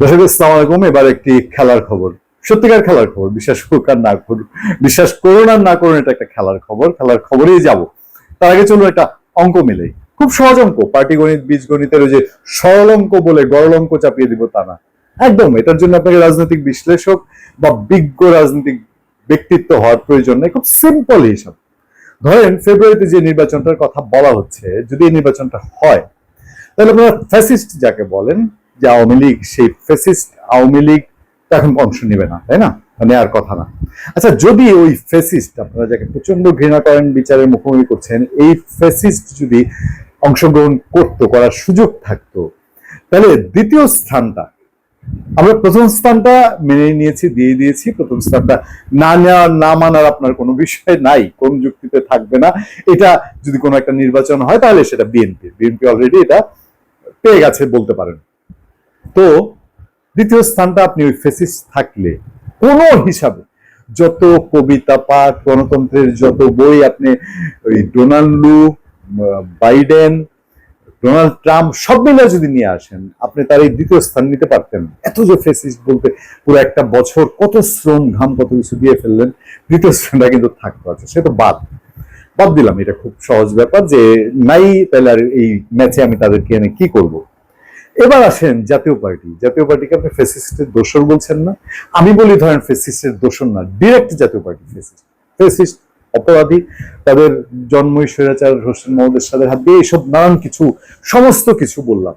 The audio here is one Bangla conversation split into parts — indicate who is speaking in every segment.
Speaker 1: দর্শক, আসসালামু আলাইকুম। এবার একটি খেলার খবর। সত্যিকার খেলার খবর। বিশ্বাস করুক আর না করুন বিশ্বাস করুন আর না করুন, এটা একটা খেলার খবর। খেলার খবরেই যাব। তার আগে চলুন একটা অঙ্ক মিলে। খুব সহজ অঙ্ক। পাটিগণিত বীজগণিতের ওই যে সরল অঙ্ক বলে গরল অঙ্ক চাপিয়ে দিব তা না। একদম, এটার জন্য আপনাকে রাজনৈতিক বিশ্লেষক বা বিজ্ঞ রাজনৈতিক ব্যক্তিত্ব হওয়ার প্রয়োজন নেই। খুব সিম্পল হিসাব ধরেন ফেব্রুয়ারিতে যে নির্বাচনটার কথা বলা হচ্ছে, যদি এই নির্বাচনটা হয়, তাহলে আপনারা ফ্যাসিস্ট যাকে বলেন যে আওয়ামী লীগ, সেই ফেসিস্ট আওয়ামী লীগ এখন অংশ নেবে না, তাই না? মানে আর কথা না। আচ্ছা যদি ওই ফেসিস্ট আপনারা যাকে প্রচণ্ড ঘৃণা করেন, বিচারের মুখোমুখি করছেন, এই ফেসিস্ট যদি অংশগ্রহণ করতো, করার সুযোগ থাকতো, তাহলে দ্বিতীয় স্থানটা, আমরা প্রথম স্থানটা মেনে নিয়েছি, দিয়ে দিয়েছি, প্রথম স্থানটা না নেওয়ার না মানার আপনার কোনো বিষয় নাই, কোন যুক্তিতে থাকবে না। এটা যদি কোনো একটা নির্বাচন হয়, তাহলে সেটা বিএনপি বিএনপি অলরেডি এটা পেয়ে গেছে বলতে পারেন। তো দ্বিতীয় স্থানটা আপনি ওই ফেসিস থাকলে, কোনো হিসাবে যত কবিতা পাঠ, গণতন্ত্রের যত বই আপনি ওই ডোনাল্ডু বাইডেন, ডোনাল্ড ট্রাম্প, সব মিলে যদি নিয়ে আসেন, আপনি তার এই দ্বিতীয় স্থান নিতে পারতেন। এত যে ফেসিস বলতে পুরো একটা বছর কত শ্রম ঘাম কত কিছু দিয়ে ফেললেন, দ্বিতীয় স্থানটা কিন্তু থাকতে আছে সে তো বাদ। বাদ দিলাম, এটা খুব সহজ ব্যাপার যে নাই তাহলে আর এই ম্যাচে আমি তাদেরকে এনে কি করব? এবার আসেন জাতীয় পার্টি। জাতীয় পার্টিকে আপনি ফেসিস্টের দোষর বলছেন না। আমি বলি ধরেন ফেসিস্টের দোষর না ডিরেক্ট জাতীয় পার্টি ফেসিস্ট ফেসিস্ট অপরাধী, তাদের জন্মই স্বৈরাচার, হোসেন মোহাম্মদের সাথে হাত দিয়ে এইসব নানান কিছু, সমস্ত কিছু বললাম।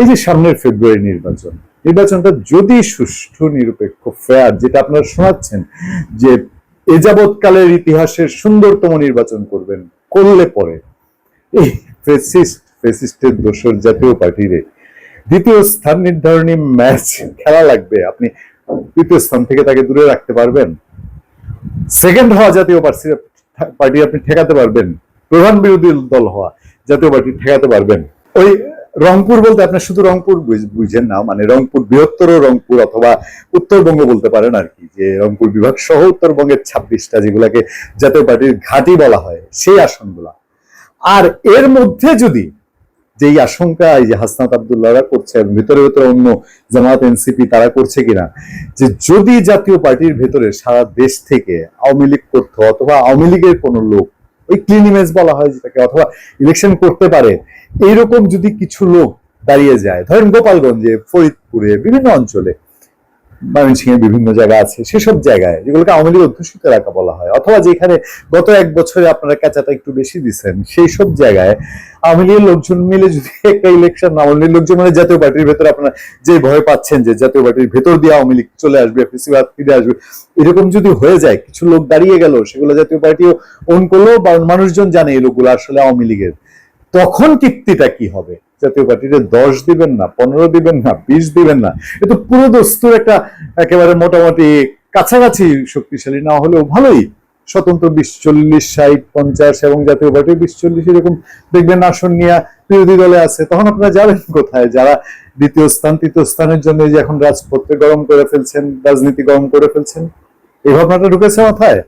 Speaker 1: এই যে সামনের ফেব্রুয়ারি নির্বাচন, নির্বাচনটা যদি সুষ্ঠু, নিরপেক্ষ ফেয়ার যেটা আপনারা শোনাচ্ছেন যে এ যাবৎকালের ইতিহাসের সুন্দরতম নির্বাচন করবেন, করলে পরে। এই ফেসিস্ট ফেসিস্টের দোষর জাতীয় পার্টিরে দ্বিতীয় স্থান নির্ধারণী ম্যাচ খেলা লাগবে। আপনি তৃতীয় স্থান থেকে তাকে দূরে রাখতে পারবেন। সেকেন্ড হওয়া জাতীয় পার্টি আপনি ঠেকাতে পারবেন। প্রধান বিরোধী দল হওয়া জাতীয় পার্টি ঠেকাতে পারবেন। ওই রংপুর বলতে আপনি শুধু রংপুর বুঝ- বুঝেন না মানে রংপুর বৃহত্তর রংপুর অথবা উত্তরবঙ্গ বলতে পারেন আর কি, যে রংপুর বিভাগ সহ উত্তরবঙ্গের ছাব্বিশটা যেগুলাকে জাতীয় পার্টির ঘাঁটি বলা হয়, সেই আসনগুলা। আর এর মধ্যে যদি যেই আশঙ্কা, এই যে হাসনাত আবদুল্লাহরা করছে ভেতরে ভিতরে অন্য জামাত, এনসিপি তারা করছে কিনা? যে যদি জাতীয় পার্টির ভেতরে সারা দেশ থেকে আওয়ামী লীগ করতো অথবা আওয়ামী লীগের কোনো লোক, ওই ক্লিন ইমেজ বলা হয় যেটাকে, অথবা ইলেকশন করতে পারে, এইরকম যদি কিছু লোক দাঁড়িয়ে যায়, ধরেন গোপালগঞ্জে, ফরিদপুরে, বিভিন্ন অঞ্চলে ময়মনসিংহের বিভিন্ন জায়গা আছে, সেসব জায়গায় যেগুলোকে আওয়ামী লীগ অধ্যুষিত এলাকা বলা হয়, অথবা যেখানে গত এক বছরে আপনারা ক্যাচাটা একটু বেশি দিচ্ছেন সেই সব জায়গায় আওয়ামী লীগের লোকজন মিলে যদি একটা ইলেকশন আওয়ামী লোকজন মানে জাতীয় পার্টির ভেতরে আপনারা যে ভয় পাচ্ছেন যে জাতীয় পার্টির ভেতর দিয়ে আওয়ামী লীগ চলে আসবে ফেসিবাদ ফিরে আসবে, এরকম যদি হয়ে যায়, কিছু লোক দাঁড়িয়ে গেল, সেগুলো জাতীয় পার্টিও অন করল বা মানুষজন জানে এই লোকগুলো আসলে আওয়ামী লীগের, তখন কীর্তিটা কি হবে? জাতীয় পার্টিতে দশ দিবেন না, পনেরো দিবেন না, বিশ দিবেন না। এ তো পুরো দস্তুর একটা একেবারে মোটামুটি কাছাকাছি শক্তিশালী, না হলেও ভালোই। স্বতন্ত্র বিশ চল্লিশ, ষাট, পঞ্চাশ এবং জাতীয় পার্টি বিশ চল্লিশ এরকম দেখবেন আসন নিয়ে বিরোধী দলে আছে। তখন আপনারা যাবেন কোথায়? যারা দ্বিতীয় স্থান, তৃতীয় স্থানের জন্য যে এখন রাজপথে গরম করে ফেলছেন, রাজনীতি গরম করে ফেলছেন, এই ভাবনাটা ঢুকেছে মাথায়।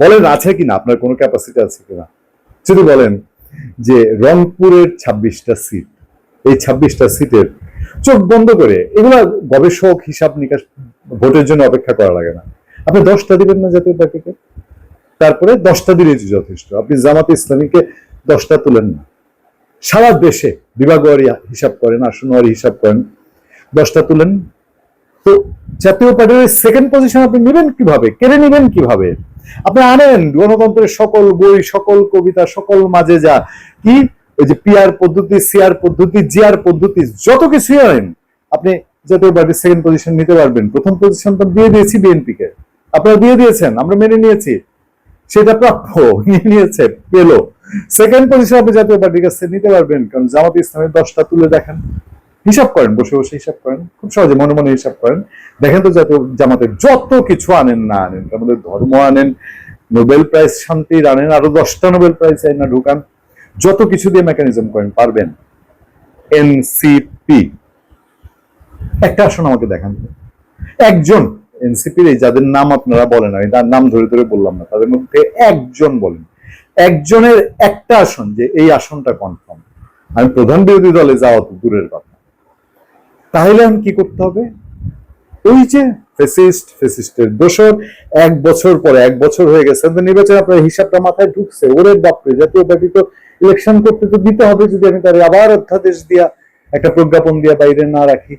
Speaker 1: বলেন, আছে কিনা? আপনার কোনো ক্যাপাসিটি আছে কিনা? যদি বলেন। যে রংপুরের ছাব্বিশটা সিট এই ছাব্বিশটা সিটের চোখ বন্ধ করে এগুলা গবেষক হিসাব নিকাশ ভোটের জন্য অপেক্ষা করা লাগে না। আপনি দশটা দিবেন না জাতীয় পার্টিকে? তারপরে দশটা দিলেই যথেষ্ট। আপনি জামাত ইসলামীকে দশটা তুলেন না। সারা দেশে বিভাগওয়ারি হিসাব করেন আসনওয়ারি হিসাব করেন, দশটা তুলেন। তো জাতীয় পার্টির সেকেন্ড পজিশন আপনি নেবেন কীভাবে? কেড়ে নেবেন কীভাবে? আপনি আনেন, গণতন্ত্রের সকল বই, সকল কবিতা, সকল মাঝে যা। কি? ওই যে পিআর পদ্ধতি সিআর পদ্ধতি জিআর পদ্ধতি, যত কিছু আনেন, আপনি জাতীয় পার্টির সেকেন্ড পজিশন নিতে পারবেন। প্রথম পজিশন তো দিয়ে দিয়েছি বিএনপি কে। আপনারা দিয়ে দিয়েছেন, আমরা মেনে নিয়েছি। সেটা প্রাপ্য, নিয়ে নিয়েছে, পেল। সেকেন্ড পজিশন আপনি জাতীয় পার্টির কাছে নিতে পারবেন, কারণ জামাত ইসলামের দশটা তুলে দেখেন। হিসাব করেন, বসে বসে হিসাব করেন, খুব সহজে মনে মনে হিসাব করেন। দেখেন তো জাতীয় জামাতে যত কিছু আনেন না আনেন, তার মধ্যে ধর্ম আনেন নোবেল প্রাইজ শান্তির আনেন, আরও দশটা নোবেল প্রাইজ চাই না ঢুকান, যত কিছু দিয়ে মেকানিজম করেন, পারবেন। এনসিপি একটা আসন আমাকে দেখান। একজন এনসিপির এই যাদের নাম আপনারা বলেন, আমি তার নাম ধরে ধরে বললাম না, তাদের মধ্যে একজন বলেন। একজনের একটা আসন যে এই আসনটা কনফার্ম আমি প্রধান বিরোধী দলে যাওয়া তো দূরের কথা। তাহলে এখন কি করতে হবে? ওই যে ফেসিস্ট, ফেসিস্টের দোষর, এক বছর পরে, এক বছর হয়ে গেছে, তো নির্বাচন আপনার হিসাবটা মাথায় ঢুকছে। ওরে বাপরে, জাতীয় পার্টি তো ইলেকশন করতে তো দিতে হবে, যদি আমি তার আবার অধ্যাদেশ দিয়া, একটা প্রজ্ঞাপন দিয়া বাইরে না রাখি।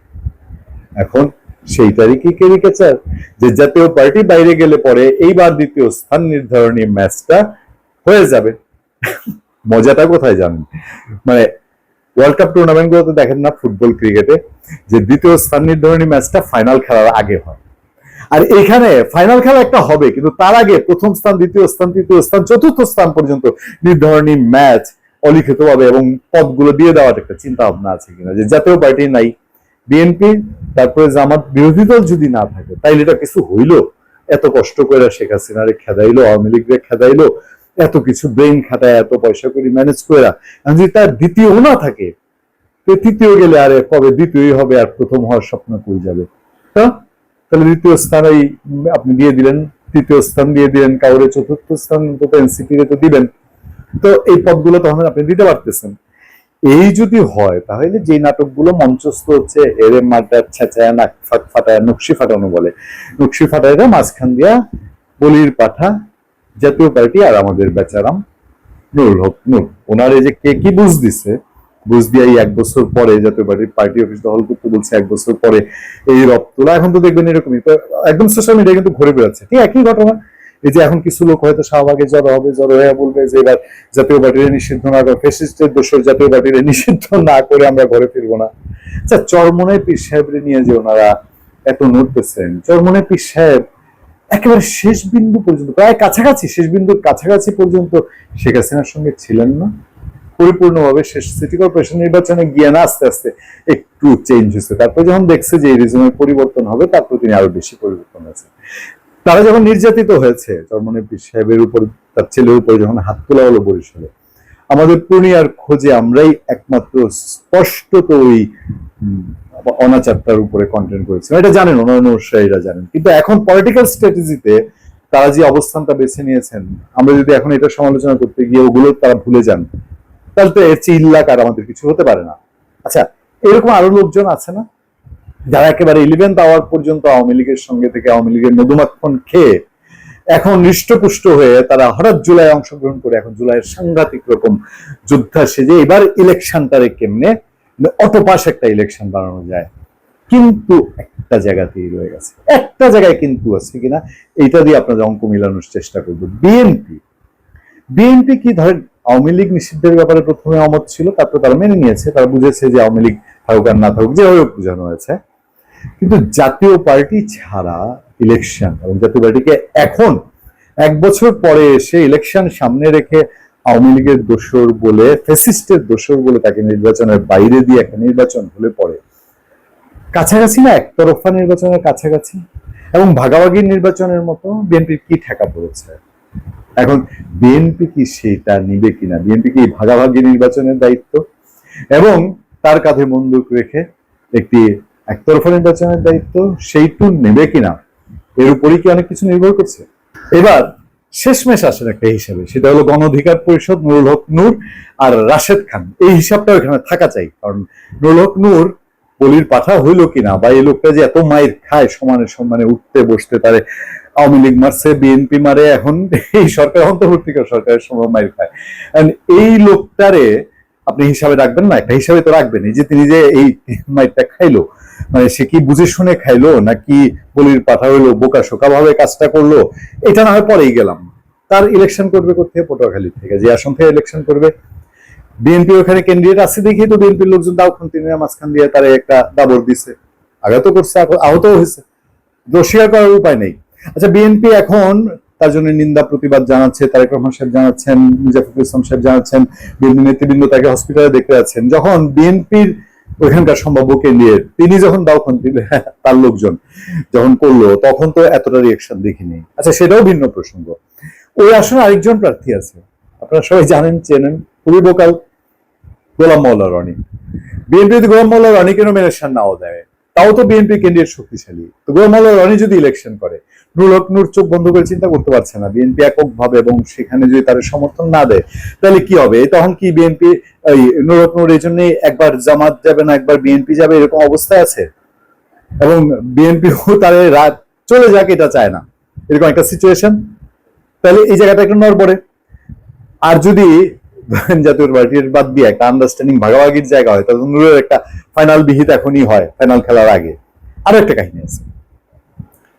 Speaker 1: এখন সেই তারিখে কেরিকেচার যে জাতীয় পার্টি বাইরে গেলে পরে এইবার দ্বিতীয় স্থান নির্ধারণী ম্যাচটা হয়ে যাবে। মজাটা কোথায় জানেন? মানে ওয়ার্ল্ড কাপ টুর্নামেন্ট গুলোতে দেখেন না ফুটবল ক্রিকেটে যে দ্বিতীয় স্থান নির্ধারণী ম্যাচটা ফাইনাল খেলার আগে হয়। আর এখানে ফাইনাল খেলা একটা হবে, কিন্তু তার আগে প্রথম স্থান, দ্বিতীয় স্থান, তৃতীয় স্থান, চতুর্থ স্থান পর্যন্ত নির্ধারণী ম্যাচ অলিখিতভাবে এবং পদগুলো দিয়ে দেওয়ার একটা চিন্তা ভাবনা আছে কিনা, যে জাতীয় পার্টি নাই বিএনপি তারপরে জামাত বিরোধী দল যদি না থাকে, তাইলে এটা কিছু হইল? এত কষ্ট করে শেখ হাসিনারে খেদাইলো, আওয়ামী লীগরে খেদাইলো এত কিছু ব্রেন খাটায়, এত পয়সা করে ম্যানেজ করে যদি তার দ্বিতীয় না থাকে, তো তৃতীয় গেলে আরে কবে দ্বিতীয়ই হবে আর প্রথম হওয়ার স্বপ্ন কই যাবে? তো তাহলে দ্বিতীয় স্থান ওই আপনি দিয়ে দিলেন, তৃতীয় স্থান দিয়ে দিলেন, কাউরে চতুর্থ স্থান তো এনসিপি তো দিবেন। তো এই পদগুলো তখন আপনি দিতে পারতেছেন। এই যদি হয়, তাহলে যে নাটকগুলো মঞ্চস্থ হচ্ছে, এরে মাটার ছেঁচায়, নাক ফাট ফাটায়, নকশি ফাটানো বলে, নকশি ফাটাইটা মাঝখান দিয়া বলির পাঠা জাতীয় পার্টি আর আমাদের বেচারাম নুরুল হক নূর ওনার এই যে কে কি বুঝ দিছে, বুঝ দিয়ে এই এক বছর পরে জাতীয় পার্টির পার্টি অফিস দখল করতে বলছে, এক বছর পরে এই রব এখন তো দেখবেন এরকমই একদম সোশ্যাল মিডিয়া কিন্তু ঘুরে বেড়াচ্ছে। ঠিক একই ঘটনা। এই যে এখন কিছু লোক হয়তো শাহবাগে জড়ো হবে, জড়ো হয়ে বলবে যে এবার জাতীয় পার্টির নিষিদ্ধ না করে ফেসিস্টের দোষর জাতীয় পার্টির নিষিদ্ধ না করে আমরা ঘরে ফিরবো না। আচ্ছা চরমনে পীর সাহেবরে নিয়ে যে ওনারা এত নড়তেছেন চরমনে পীর সাহেব একেবারে শেষ বিন্দু পর্যন্ত, প্রায় কাছাকাছি, শেষ বিন্দুর কাছাকাছি পর্যন্ত শেখ হাসিনার সঙ্গে ছিলেন না। পরিপূর্ণভাবে শেষ সিটি কর্পোরেশন নির্বাচনে গিয়ে না, আস্তে আস্তে একটু চেঞ্জ হয়েছে। তারপর যখন দেখছে যে এই রিজনের পরিবর্তন হবে, তারপর তিনি আরও বেশি পরিবর্তন হয়েছে। তারা যখন নির্যাতিত হয়েছে চরমনে সাহেবের উপর, তার ছেলের উপর যখন হাত তোলা হলো বরিশালে, আমাদের পূর্ণিয়ার খোঁজে আমরাই একমাত্র স্পষ্টত ওই অনাচারটার উপরে কন্টেন্ট করেছিলাম এটা জানেন, অন্যান্য অনুসারীরা জানেন। কিন্তু এখন পলিটিক্যাল স্ট্র্যাটেজিতে তারা যে অবস্থানটা বেছে নিয়েছেন, আমরা যদি এখন এটা সমালোচনা করতে গিয়ে ওগুলো তারা ভুলে যান, তাহলে তো এর চেয়ে ইল্লাক আর আমাদের কিছু হতে পারে না। আচ্ছা এরকম আরও লোকজন আছে না? যারা একেবারে ইলেভেন্থ আওয়ার পর্যন্ত আওয়ামী লীগের সঙ্গে থেকে আওয়ামী লীগের মধুমাক্ষণ খেয়ে এখন হৃষ্টপুষ্ট হয়ে তারা হঠাৎ জুলাই অংশগ্রহণ করে, এখন জুলাইয়ের সাংঘাতিক রকম যোদ্ধা সেজে এবার ইলেকশনটারে কেমনে অটোপাস একটা ইলেকশন বানানো যায়। কিন্তু একটা জায়গাতেই রয়ে গেছে। একটা জায়গায় কিন্তু আছে কিনা, এইটা দিয়ে আপনাদের অঙ্ক মিলানোর চেষ্টা করব। বিএনপি বিএনপি কি ধরেন, আওয়ামী লীগ নিষিদ্ধের ব্যাপারে প্রথমে অমত ছিল, তারপর তারা মেনে নিয়েছে, তারা বুঝেছে যে আওয়ামী লীগ থাকুক আর না থাকুক হোক বোঝানো হয়েছে। কিন্তু জাতীয় পার্টি ছাড়া ইলেকশন এবং জাতীয় পার্টিকে এখন এক বছর পরে এসে ইলেকশন সামনে রেখে আওয়ামী লীগের দোষর বলে ফেসিস্টের দোষর বলে তাকে নির্বাচনের বাইরে দিয়ে একটা নির্বাচন হলে পরে। কাছাকাছি না, একতরফা নির্বাচনের কাছাকাছি। এবং ভাগাভাগির নির্বাচনের মতো বিএনপির কি ঠেকা পড়েছে? এখন বিএনপি কি সেটা নিবে কিনা? বিএনপি কি ভাগাভাগি নির্বাচনের দায়িত্ব? এবং তার কাঁধে বন্দুক রেখে একটি একতরফা নির্বাচনের দায়িত্ব সেইটু নেবে কিনা? এর উপরই কি অনেক কিছু নির্ভর করছে? এবার শেষমেশ আসেন একটা হিসাবে। সেটা হলো গণ অধিকার পরিষদ, নুরুল হক নূর আর রাশেদ খান। এই হিসাবটা এখানে থাকা চাই, কারণ নুরুল হক নূর বলির পাঠা হইল কিনা বা এই লোকটা যে এত মায়ের খায় সমানে সমানে উঠতে বসতে পারে আওয়ামী লীগ মারছে, বিএনপি মারে, এখন এই সরকার অন্তর্বর্তীকার সরকারের সময় মায়ের খায়। এই লোকটারে আপনি হিসাবে রাখবেন না, একটা হিসাবে তো রাখবেন এই যে তিনি যে এই মাইরটা খাইলো মানে সে কি বুঝে শুনে খাইলো নাকি বলির পাঠা হইল, বোকা শোকা ভাবে কাজটা করল? এটা না হয় পরেই গেলাম। তার ইলেকশন করবে কোথায়? পটুয়াখালী থেকে। যে আসন থেকে ইলেকশন করবে। বিএনপি ওখানে ক্যান্ডিডেট আছে দেখি তো বিএনপির লোকজন দাও কন্টিনিউ মাঝখান দিয়ে তারা একটা দাবর দিছে। আগে তো করছে আহত হয়েছে। দোষিয়া করার উপায় নেই। আচ্ছা বিএনপি এখন তার জন্য নিন্দা, প্রতিবাদ জানাচ্ছে, তারেক রহমান সাহেব জানাচ্ছেন মুজাফিকুল ইসলাম সাহেব জানাচ্ছেন বিএনপি নেতৃবৃন্দ তাকে হসপিটালে দেখতে যাচ্ছেন। যখন বিএনপির ওইখানকার সম্ভাব্য নিয়ে তিনি যখন দাওখান দিলে তার লোকজন যখন করল, তখন তো এতটা রিয়াকশন দেখিনি। আচ্ছা সেটাও ভিন্ন প্রসঙ্গ। ওই আসনে আরেকজন প্রার্থী আছে। আপনারা সবাই জানেন, চেনেন, খুবই বোকাল গোলাম মোল্লা রনি। বিএনপি গোলাম মোল্লা রনিকে নমিনেশন নাও দেয় তাও তো বিএনপি কেন্দ্রীয় শক্তিশালী। তো গোলমাল রনি যদি ইলেকশন করে নুর চোখ বন্ধ করে চিন্তা করতে পারছে না। বিএনপি এককভাবে এবং সেখানে যদি তার সমর্থন না দেয়, তাহলে কি হবে? তখন কি বিএনপি এই নুর এই জন্যই একবার জামাত যাবে না, একবার বিএনপি যাবে? এরকম অবস্থায় আছে? এবং বিএনপি তার রাত চলে যাক, এটা চায় না। এরকম একটা সিচুয়েশন তাহলে এই জায়গাটা একটু নড়বড়ে। আর যদি জাতীয় পার্টির বাদ দিয়ে একটা আন্ডারস্ট্যান্ডিং ভাগাভাগির জায়গা হয়। নূরের একটা ফাইনাল বিহিত এখনই হয় ফাইনাল খেলার আগে। আরও একটা কাহিনী আছে।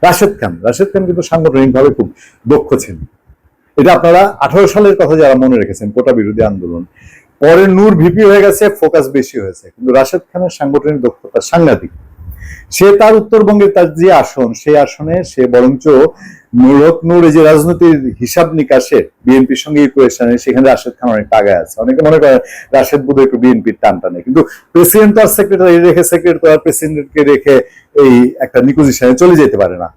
Speaker 1: রাশেদ খান। রাশেদ খান কিন্তু সাংগঠনিক ভাবে খুব দক্ষ ছিলেন। এটা আপনারা আঠারো সালের কথা যারা মনে রেখেছেন, কোটা বিরোধী আন্দোলন, পরে নূর ভিপি হয়ে গেছে, ফোকাস বেশি হয়েছে। কিন্তু রাশেদ খানের সাংগঠনিক দক্ষতা সাংঘাতিক। সে তার উত্তরবঙ্গের তার যে আসন, সেই আসনে সে বরঞ্চ নুরক নূর যে রাজনীতির হিসাব নিকাশে বিএনপির সঙ্গে ইকুয়েশনে সেখানে রাশেদ খান অনেকটা আগে আছে। অনেকে মনে করে রাশেদ বোধ একটু বিএনপির টান টানে কিন্তু প্রেসিডেন্ট আর সেক্রেটারি রেখে, সেক্রেটারি তো আর প্রেসিডেন্টকে রেখে এই একটা নিকুজিশনে চলে যেতে পারে না।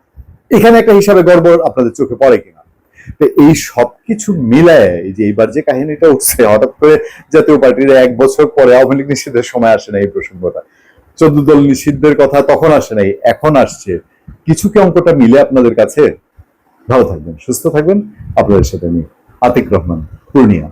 Speaker 1: এখানে একটা হিসাবে গর্ব আপনাদের চোখে পড়ে কিনা? তো এই সবকিছু মিলায় যে এইবার যে কাহিনীটা উঠছে, হঠাৎ করে জাতীয় পার্টির এক বছর পরে আওয়ামী লীগ নিষিদ্ধের সময় আসে না এই প্রসঙ্গটা। চোদ্দ দল নিষিদ্ধের কথা তখন আসে নাই, এখন আসছে। কিছু কি অঙ্কটা মিলে আপনাদের কাছে? ভালো থাকবেন, সুস্থ থাকবেন। আপনাদের সাথে আমি আতিক রহমান, পূর্ণিয়া।